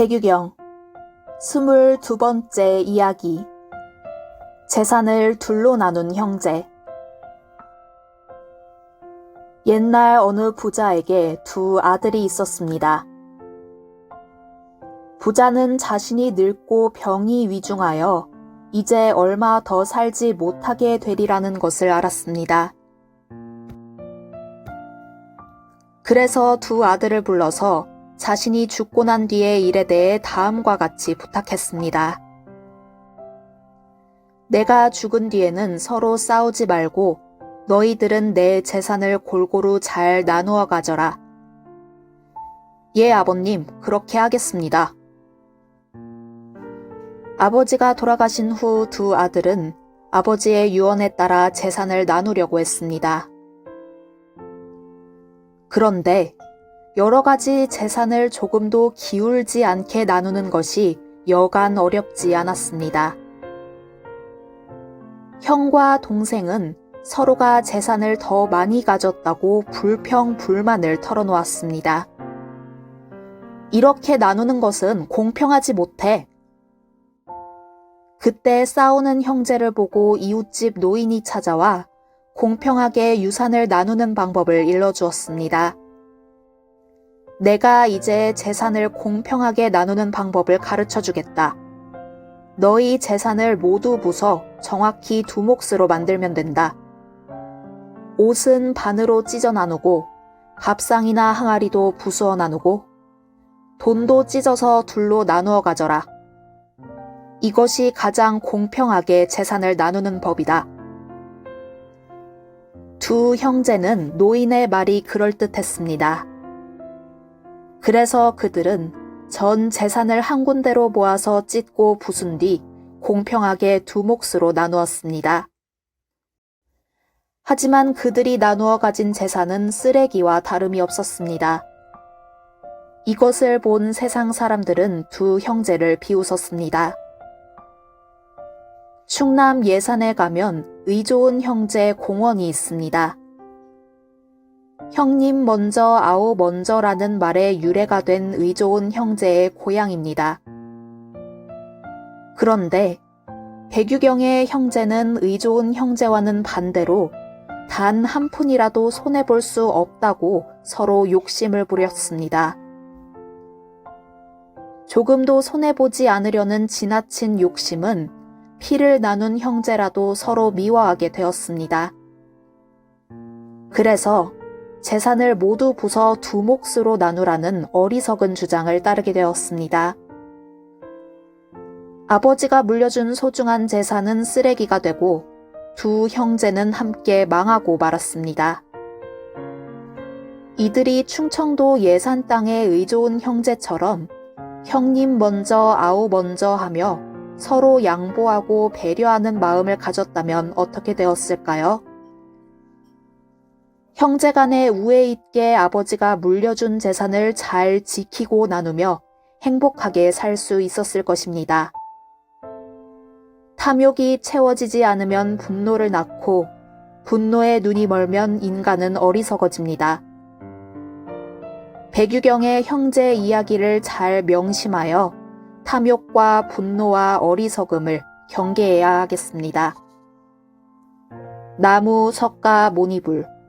배규경 스물두 번째 이야기 재산을 둘로 나눈 형제 옛날 어느 부자에게 두 아들이 있었습니다. 부자는 자신이 늙고 병이 위중하여 이제 얼마 더 살지 못하게 되리라는 것을 알았습니다. 그래서 두 아들을 불러서 자신이 죽고 난 뒤의 일에 대해 다음과 같이 부탁했습니다. 내가 죽은 뒤에는 서로 싸우지 말고 너희들은 내 재산을 골고루 잘 나누어 가져라. 예, 아버님, 그렇게 하겠습니다. 아버지가 돌아가신 후 두 아들은 아버지의 유언에 따라 재산을 나누려고 했습니다. 그런데 여러 가지 재산을 조금도 기울지 않게 나누는 것이 여간 어렵지 않았습니다. 형과 동생은 서로가 재산을 더 많이 가졌다고 불평, 불만을 털어놓았습니다. 이렇게 나누는 것은 공평하지 못해. 그때 싸우는 형제를 보고 이웃집 노인이 찾아와 공평하게 유산을 나누는 방법을 일러주었습니다. 내가 이제 재산을 공평하게 나누는 방법을 가르쳐 주겠다. 너희 재산을 모두 부서 정확히 두 몫으로 만들면 된다. 옷은 반으로 찢어 나누고 밥상이나 항아리도 부수어 나누고 돈도 찢어서 둘로 나누어 가져라. 이것이 가장 공평하게 재산을 나누는 법이다. 두 형제는 노인의 말이 그럴듯했습니다. 그래서 그들은 전 재산을 한 군데로 모아서 찢고 부순 뒤 공평하게 두 몫으로 나누었습니다. 하지만 그들이 나누어 가진 재산은 쓰레기와 다름이 없었습니다. 이것을 본 세상 사람들은 두 형제를 비웃었습니다. 충남 예산에 가면 의좋은 형제 공원이 있습니다. 형님 먼저 아우 먼저라는 말에 유래가 된 의좋은 형제의 고향입니다. 그런데 배규경의 형제는 의좋은 형제와는 반대로 단 한 푼이라도 손해볼 수 없다고 서로 욕심을 부렸습니다. 조금도 손해보지 않으려는 지나친 욕심은 피를 나눈 형제라도 서로 미워하게 되었습니다. 그래서 재산을 모두 부서 두 몫으로 나누라는 어리석은 주장을 따르게 되었습니다. 아버지가 물려준 소중한 재산은 쓰레기가 되고 두 형제는 함께 망하고 말았습니다. 이들이 충청도 예산 땅의 의좋은 형제처럼 형님 먼저 아우 먼저 하며 서로 양보하고 배려하는 마음을 가졌다면 어떻게 되었을까요? 형제 간의 우애 있게 아버지가 물려준 재산을 잘 지키고 나누며 행복하게 살 수 있었을 것입니다. 탐욕이 채워지지 않으면 분노를 낳고 분노에 눈이 멀면 인간은 어리석어집니다. 배규경의 형제 이야기를 잘 명심하여 탐욕과 분노와 어리석음을 경계해야 하겠습니다. 나무, 석가, 모니불,